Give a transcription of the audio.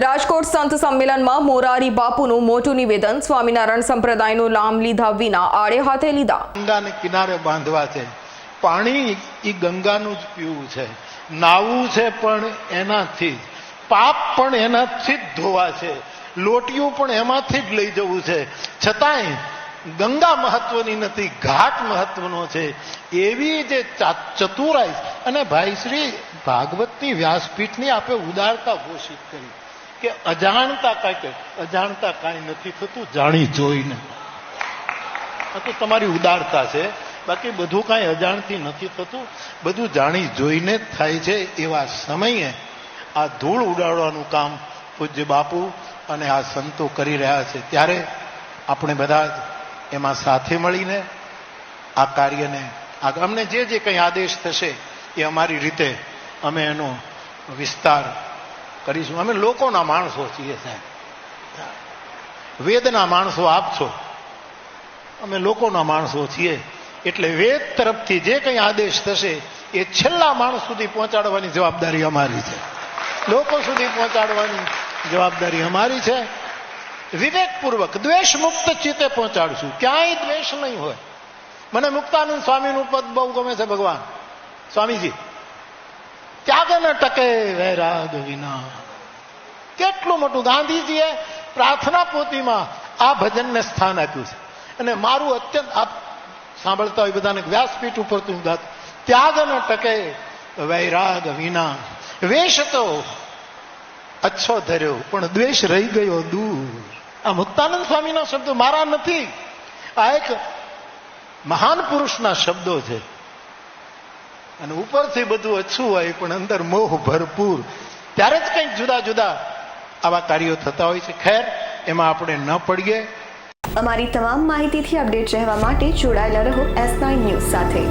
રાજકોટ સંત સંમેલનમાં મોરારી બાપુનું મોટું નિવેદન સ્વામિનારાયણ સંપ્રદાયનું લામ લીધા વિના આડે હાથે લીધા. ગંગાને કિનારે બાંધવા છે. પાણી એ ગંગાનું જ પીવું છે. નાવું છે પણ એનાથી. જ પાપ પણ એનાથી જ ધોવા છે. લોટિયું પણ એમાંથી જ લઈ જવું છે. છતાંય ગંગા મહત્વની નથી, ઘાટ મહત્વનો છે. એવી જે ચતુરાઈ અને ભાઈ શ્રી ભાગવતની વ્યાસપીઠની આપે ઉદારતા ઘોષિત કરી. કે અજાણતા કાંઈ અજાણતા કાંઈ નથી થતું, જાણી જોઈને. આ તો તમારી ઉદારતા છે. બાકી બધું કાંઈ અજાણથી નથી થતું. બધું જાણી જોઈને થાય છે એવા સમયે આ ધૂળ ઉડાડવાનું કામ પૂજ્ય બાપુ અને આ સંતો કરી રહ્યા છે. ત્યારે આપણે બધા એમાં સાથે મળીને આ કાર્યને અમને જે જે કંઈ આદેશ થશે એ અમારી રીતે અમે એનો વિસ્તાર કરીશું. અમે લોકોના માણસો છીએ સાહેબ. વેદના માણસો આપ છો. અમે લોકોના માણસો છીએ. એટલે વેદ તરફથી જે કંઈ આદેશ થશે, એ છેલ્લા માણસ સુધી પહોંચાડવાની જવાબદારી અમારી છે. લોકો સુધી પહોંચાડવાની જવાબદારી અમારી છે. વિવેકપૂર્વક દ્વેષ મુક્ત ચિત્તે પહોંચાડશું. ક્યાંય દ્વેષ નહીં હોય. મને મુક્તાનંદ સ્વામીનું પદ બહુ ગમે છે ભગવાન. સ્વામીજી ન ટકે વૈરાગ વિના. કેટલું મોટું ગાંધીજીએ પ્રાર્થના પોતીમાં આ ભજનને સ્થાન આપ્યું છે. અને મારું અત્યંત, આપ સાંભળતા હોય બધાને વ્યાસપીઠ ઉપર તું ગાત ત્યાગ ન ટકે વૈરાગ વિના. વેશ તો અચ્છો ધર્યો, પણ દ્વેષ રહી ગયો દૂર. આ મુક્તાનંદ સ્વામીના શબ્દો મારા નથી. આ એક મહાન પુરુષના શબ્દો છે. અને ઉપરથી બધું અછું હોય, પણ અંદર મોહ ભરપૂર. ત્યારે જ કંઈક જુદા જુદા આવા કાર્યો થતા હોય છે. ખેર, એમાં આપણે ન પડીએ. અમારી તમામ માહિતીથી અપડેટ રહેવા માટે જોડાયેલા રહો એસ નાઇન ન્યૂઝ સાથે.